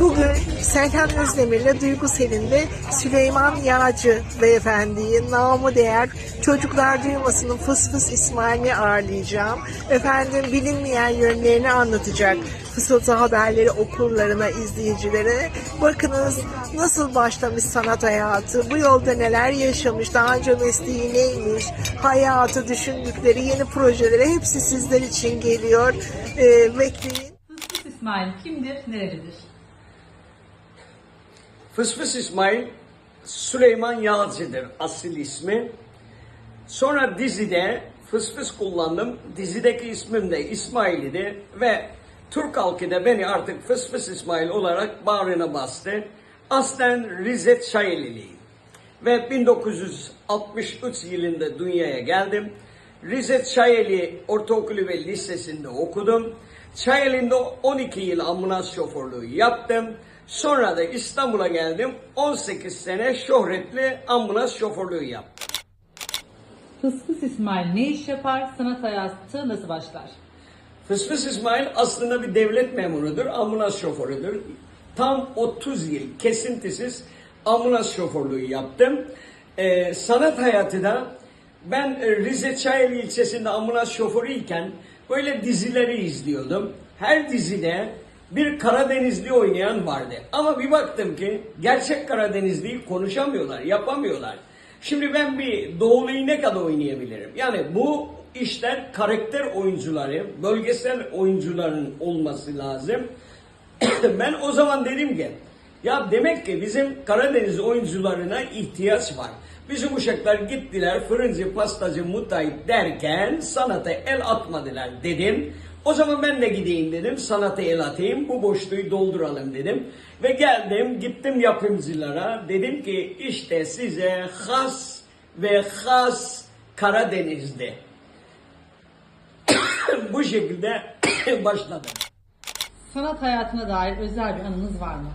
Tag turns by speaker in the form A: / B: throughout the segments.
A: Bugün Serkan Özdemir'le Duygu Selin'de Süleyman Yağcı beyefendiyi namı değer Çocuklar Duymasının Fıs Fıs İsmail'i ağırlayacağım. Efendim bilinmeyen yönlerini anlatacak. Fısıltı haberleri okurlarına, izleyicilere. Bakınız nasıl başlamış sanat hayatı, bu yolda neler yaşamış, daha önce mesleği neymiş, hayatı, düşündükleri yeni projeleri hepsi sizler için geliyor. Ee, bekleyin.
B: Fısfıs İsmail kimdir, nerelidir?
C: Fısfıs İsmail Süleyman Yağcı'dır asıl ismi. Sonra dizide fısfıs kullandım. Dizideki ismim de İsmail'idi ve Türk halkı da beni artık Fısfıs İsmail olarak bağrına bastı. Aslen Rize Çayeliliyim. Ve 1963 yılında dünyaya geldim. Rize Çayeli Ortaokulu ve Lisesi'nde okudum. Çayeli'nde 12 yıl ambulans şoförlüğü yaptım. Sonra da İstanbul'a geldim. 18 sene şöhretli ambulans şoförlüğü yaptım.
B: Fısfıs İsmail ne iş yapar, sanat hayatı nasıl başlar?
C: Fısfıs İsmail aslında bir devlet memurudur, ambulans şoförüdür. Tam 30 yıl kesintisiz ambulans şoförlüğü yaptım. Ee, sanat hayatı da ben e, Rize Çayeli ilçesinde ambulans şoförüyken böyle dizileri izliyordum. Her dizide bir Karadenizli oynayan vardı. Ama bir baktım ki gerçek Karadenizliyi konuşamıyorlar, yapamıyorlar. Şimdi ben bir Doğulu'yu ne kadar oynayabilirim? Yani bu işler karakter oyuncuları, bölgesel oyuncuların olması lazım. ben o zaman dedim ki ya demek ki bizim Karadeniz oyuncularına ihtiyaç var. Bizim uşaklar gittiler fırıncı, pastacı, mutayip derken sanata el atmadılar dedim. O zaman ben de gideyim dedim, sanata el atayım, bu boşluğu dolduralım dedim. Ve geldim, gittim yapımcılara, dedim ki işte size has ve has Karadeniz'de. bu şekilde başladım.
B: Sanat hayatına dair özel bir anınız var mı?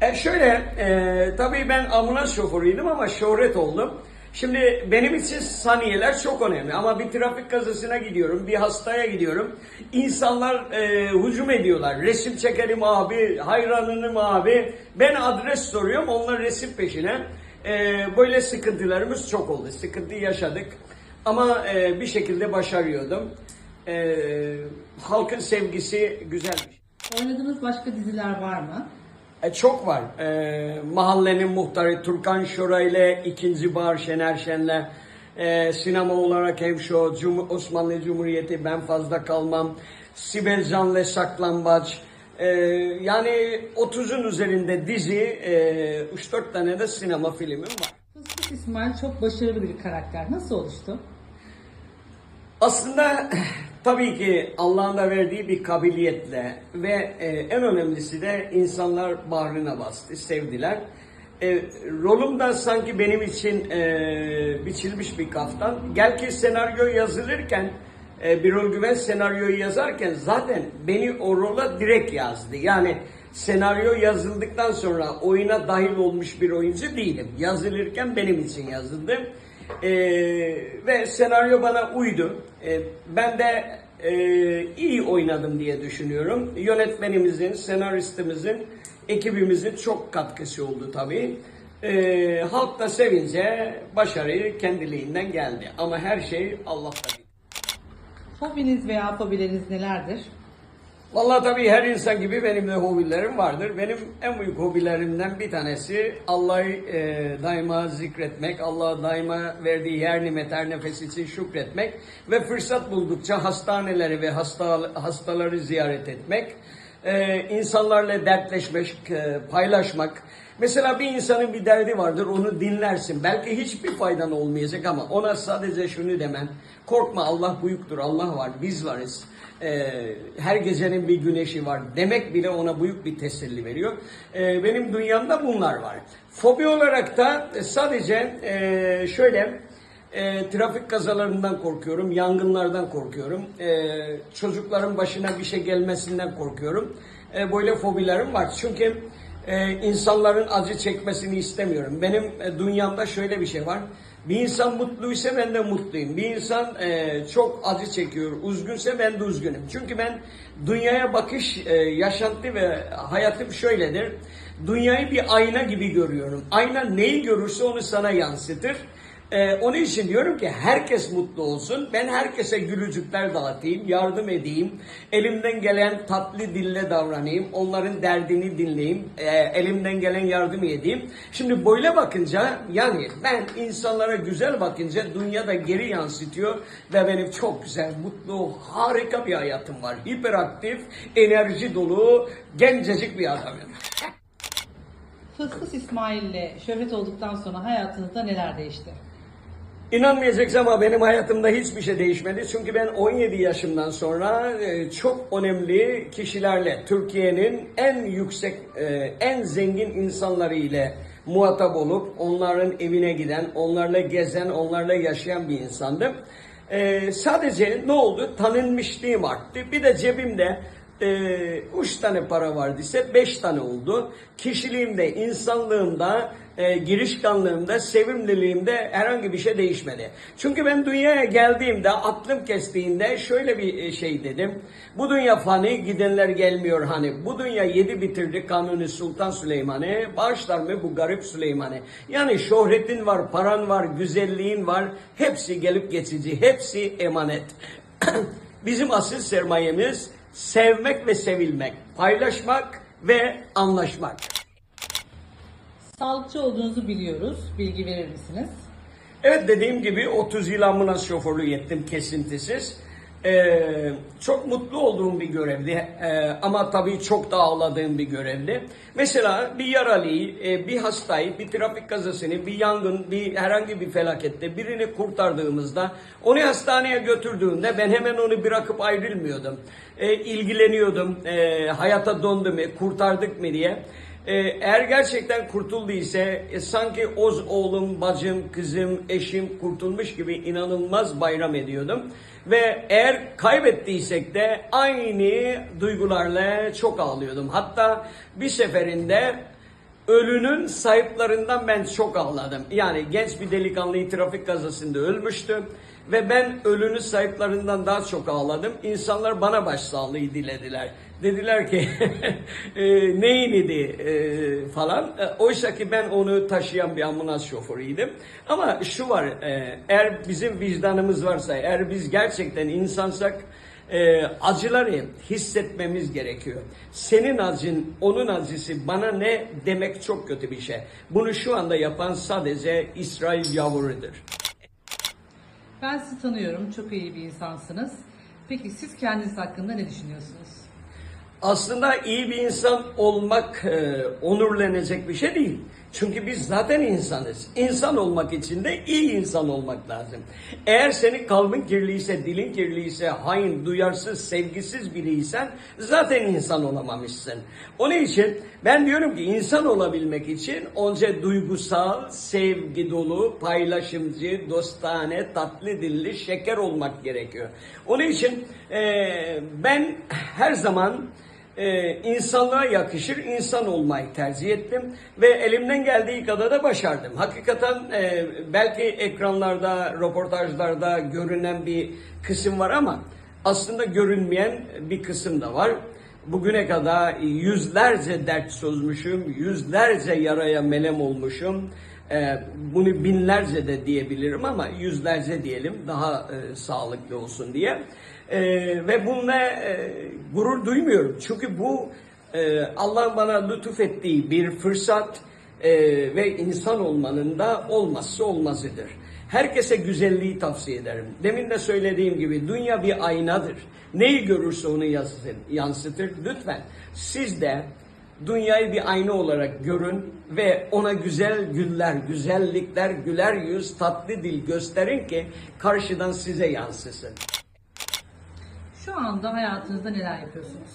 C: E şöyle, e, tabii ben ambulans şoförüydüm ama şöhret oldum. Şimdi benim için saniyeler çok önemli ama bir trafik kazasına gidiyorum, bir hastaya gidiyorum. İnsanlar e, hücum ediyorlar. Resim çekelim abi, hayranınım abi. Ben adres soruyorum, onlar resim peşine. E, böyle sıkıntılarımız çok oldu. Sıkıntı yaşadık. Ama e, bir şekilde başarıyordum. E, halkın sevgisi güzelmiş.
B: Oynadığınız başka diziler var mı?
C: E, çok var. E, mahallenin muhtarı Turkan Şoray ile ikinci Bahar Şener Şen'le e, sinema olarak hem şu Cum- Osmanlı Cumhuriyeti Ben Fazla Kalmam, Sibel Can'le Saklambaç, e, yani 30'un üzerinde dizi, e, 3-4 tane de sinema filmim var.
B: Fısfıs İsmail çok başarılı bir karakter. Nasıl oluştu?
C: Aslında tabii ki Allah'ın da verdiği bir kabiliyetle ve e, en önemlisi de insanlar bağrına bastı, sevdiler. E, rolüm de sanki benim için e, biçilmiş bir kaftan. Gel ki senaryo yazılırken, e, Birol Güven senaryoyu yazarken zaten beni o rola direkt yazdı. Yani senaryo yazıldıktan sonra oyuna dahil olmuş bir oyuncu değilim. Yazılırken benim için yazıldı. Ee, ve senaryo bana uydu. Ee, ben de e, iyi oynadım diye düşünüyorum. Yönetmenimizin, senaristimizin, ekibimizin çok katkısı oldu tabii. Ee, halk da sevince başarı kendiliğinden geldi. Ama her şey Allah'ta.
B: Hobiniz veya fobileriniz nelerdir?
C: Vallahi tabii her insan gibi benim de hobilerim vardır. Benim en büyük hobilerimden bir tanesi Allah'ı e, daima zikretmek, Allah'a daima verdiği her nimet, her nefes için şükretmek ve fırsat buldukça hastaneleri ve hasta, hastaları ziyaret etmek, e, insanlarla dertleşmek, e, paylaşmak. Mesela bir insanın bir derdi vardır, onu dinlersin. Belki hiçbir faydan olmayacak ama ona sadece şunu demen, korkma Allah büyüktür, Allah var, biz varız e, her gecenin bir güneşi var demek bile ona büyük bir teselli veriyor. E, benim dünyamda bunlar var. Fobi olarak da sadece e, şöyle e, trafik kazalarından korkuyorum, yangınlardan korkuyorum, e, çocukların başına bir şey gelmesinden korkuyorum. E, böyle fobilerim var. Çünkü e, insanların acı çekmesini istemiyorum. Benim e, dünyamda şöyle bir şey var. Bir insan mutluysa ben de mutluyum. Bir insan e, çok acı çekiyor, üzgünse ben de üzgünüm. Çünkü ben dünyaya bakış, e, yaşantı ve hayatım şöyledir. Dünyayı bir ayna gibi görüyorum. Ayna neyi görürse onu sana yansıtır. Ee, onun için diyorum ki herkes mutlu olsun. Ben herkese gülücükler dağıtayım, yardım edeyim. Elimden gelen tatlı dille davranayım. Onların derdini dinleyeyim. Ee, elimden gelen yardım edeyim. Şimdi böyle bakınca yani ben insanlara güzel bakınca dünyada geri yansıtıyor ve benim çok güzel, mutlu, harika bir hayatım var. Hiperaktif, enerji dolu, gencecik bir adamım.
B: Fıs İsmail'le şöhret olduktan sonra hayatınızda neler değişti?
C: İnanmayacaksın ama benim hayatımda hiçbir şey değişmedi. Çünkü ben 17 yaşımdan sonra e, çok önemli kişilerle, Türkiye'nin en yüksek, e, en zengin insanları ile muhatap olup onların evine giden, onlarla gezen, onlarla yaşayan bir insandım. E, sadece ne oldu? Tanınmışlığım arttı. Bir de cebimde e, üç tane para vardıysa beş tane oldu. Kişiliğimde, insanlığımda, e, girişkanlığımda, sevimliliğimde herhangi bir şey değişmedi. Çünkü ben dünyaya geldiğimde, aklım kestiğinde şöyle bir e, şey dedim. Bu dünya fani, gidenler gelmiyor hani. Bu dünya yedi bitirdi Kanuni Sultan Süleyman'ı. Bağışlar mı bu garip Süleyman'ı? Yani şöhretin var, paran var, güzelliğin var. Hepsi gelip geçici, hepsi emanet. Bizim asıl sermayemiz sevmek ve sevilmek, paylaşmak ve anlaşmak.
B: Sağlıkçı olduğunuzu biliyoruz. Bilgi verir misiniz?
C: Evet dediğim gibi 30 yıl ambulans şoförlüğü ettim kesintisiz. Ee, çok mutlu olduğum bir görevdi Ee, ama tabii çok da ağladığım bir görevdi. Mesela bir yaralıyı, e, bir hastayı, bir trafik kazasını, bir yangın, bir herhangi bir felakette birini kurtardığımızda onu hastaneye götürdüğünde ben hemen onu bırakıp ayrılmıyordum. Ee, ilgileniyordum, ee, hayata döndü mü, kurtardık mı diye. Ee, eğer gerçekten kurtulduysa e, sanki oz oğlum, bacım, kızım, eşim kurtulmuş gibi inanılmaz bayram ediyordum. Ve eğer kaybettiysek de aynı duygularla çok ağlıyordum. Hatta bir seferinde ölünün sahiplerinden ben çok ağladım. Yani genç bir delikanlı trafik kazasında ölmüştü. Ve ben ölünün sahiplerinden daha çok ağladım. İnsanlar bana başsağlığı dilediler. Dediler ki e, neyin idi e, falan. E, oysa ki ben onu taşıyan bir ambulans şoförüydüm. Ama şu var, e, eğer bizim vicdanımız varsa, eğer biz gerçekten insansak e, acıları hissetmemiz gerekiyor. Senin acın, onun acısı bana ne demek çok kötü bir şey. Bunu şu anda yapan sadece İsrail yavurudur.
B: Ben sizi tanıyorum. Çok iyi bir insansınız. Peki siz kendiniz hakkında ne düşünüyorsunuz?
C: Aslında iyi bir insan olmak e, onurlanacak bir şey değil. Çünkü biz zaten insanız. İnsan olmak için de iyi insan olmak lazım. Eğer senin kalbin kirliyse, dilin kirliyse, hain, duyarsız, sevgisiz biriysen zaten insan olamamışsın. Onun için ben diyorum ki insan olabilmek için önce duygusal, sevgi dolu, paylaşımcı, dostane, tatlı dilli, şeker olmak gerekiyor. Onun için e, ben her zaman e, insanlığa yakışır insan olmayı tercih ettim ve elimden geldiği kadar da başardım. Hakikaten e, belki ekranlarda, röportajlarda görünen bir kısım var ama aslında görünmeyen bir kısım da var. Bugüne kadar yüzlerce dert sözmüşüm, yüzlerce yaraya melem olmuşum. Ee, bunu binlerce de diyebilirim ama yüzlerce diyelim daha e, sağlıklı olsun diye. Ee, ve bununla e, gurur duymuyorum. Çünkü bu e, Allah'ın bana lütuf ettiği bir fırsat e, ve insan olmanın da olmazsa olmazıdır. Herkese güzelliği tavsiye ederim. Demin de söylediğim gibi dünya bir aynadır. Neyi görürse onu yansıtır. yansıtır. Lütfen siz de dünyayı bir ayna olarak görün ve ona güzel güller, güzellikler, güler yüz, tatlı dil gösterin ki karşıdan size yansısın.
B: Şu anda hayatınızda neler yapıyorsunuz?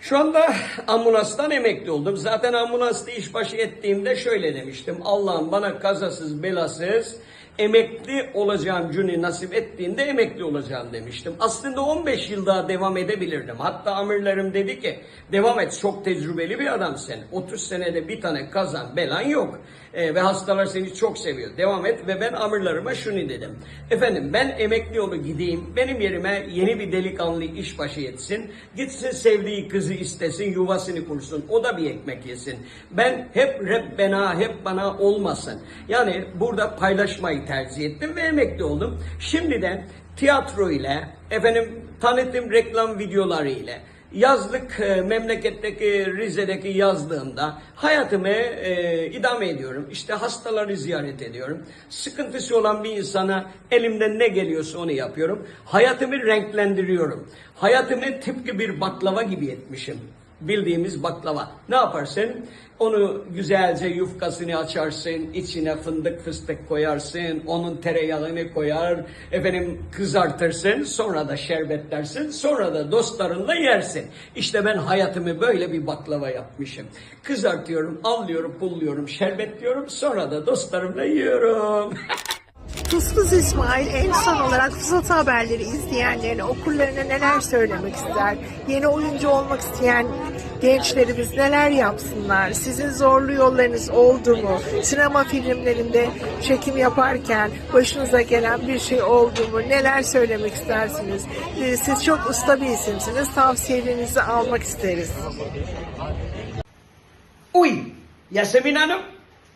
C: Şu anda ambulanstan emekli oldum. Zaten ambulansta işbaşı ettiğimde şöyle demiştim. Allah'ım bana kazasız belasız emekli olacağım günü nasip ettiğinde emekli olacağım demiştim. Aslında 15 yıl daha devam edebilirdim. Hatta amirlerim dedi ki devam et çok tecrübeli bir adamsın. 30 senede bir tane kazan belan yok. Ee, ve hastalar seni çok seviyor. Devam et ve ben amirlerime şunu dedim. Efendim ben emekli yolu gideyim. Benim yerime yeni bir delikanlı işbaşı etsin. Gitsin sevdiği kızı istesin, yuvasını kursun. O da bir ekmek yesin. Ben hep Rebbena, hep bana olmasın. Yani burada paylaşmayı tercih ettim ve emekli oldum. Şimdi de tiyatro ile, efendim tanıtım reklam videoları ile, yazlık e, memleketteki Rize'deki yazlığımda hayatımı e, idame ediyorum. İşte hastaları ziyaret ediyorum. Sıkıntısı olan bir insana elimden ne geliyorsa onu yapıyorum. Hayatımı renklendiriyorum. Hayatımı tıpkı bir baklava gibi etmişim. Bildiğimiz baklava. Ne yaparsın? Onu güzelce yufkasını açarsın, içine fındık fıstık koyarsın, onun tereyağını koyar, efendim kızartırsın, sonra da şerbetlersin, sonra da dostlarınla yersin. İşte ben hayatımı böyle bir baklava yapmışım. Kızartıyorum, allıyorum, pulluyorum, şerbetliyorum, sonra da dostlarımla yiyorum.
A: Tuzsuz İsmail en son olarak Fısıltı Haberleri izleyenlerine, okurlarına neler söylemek ister? Yeni oyuncu olmak isteyen gençlerimiz neler yapsınlar? Sizin zorlu yollarınız oldu mu? Sinema filmlerinde çekim yaparken başınıza gelen bir şey oldu mu? Neler söylemek istersiniz? Ee, Siz çok usta bir isimsiniz. Tavsiyelerinizi almak isteriz.
C: Uy, Yasemin Hanım,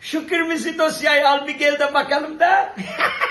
C: şu kırmızı dosyayı al bir gel de bakalım da.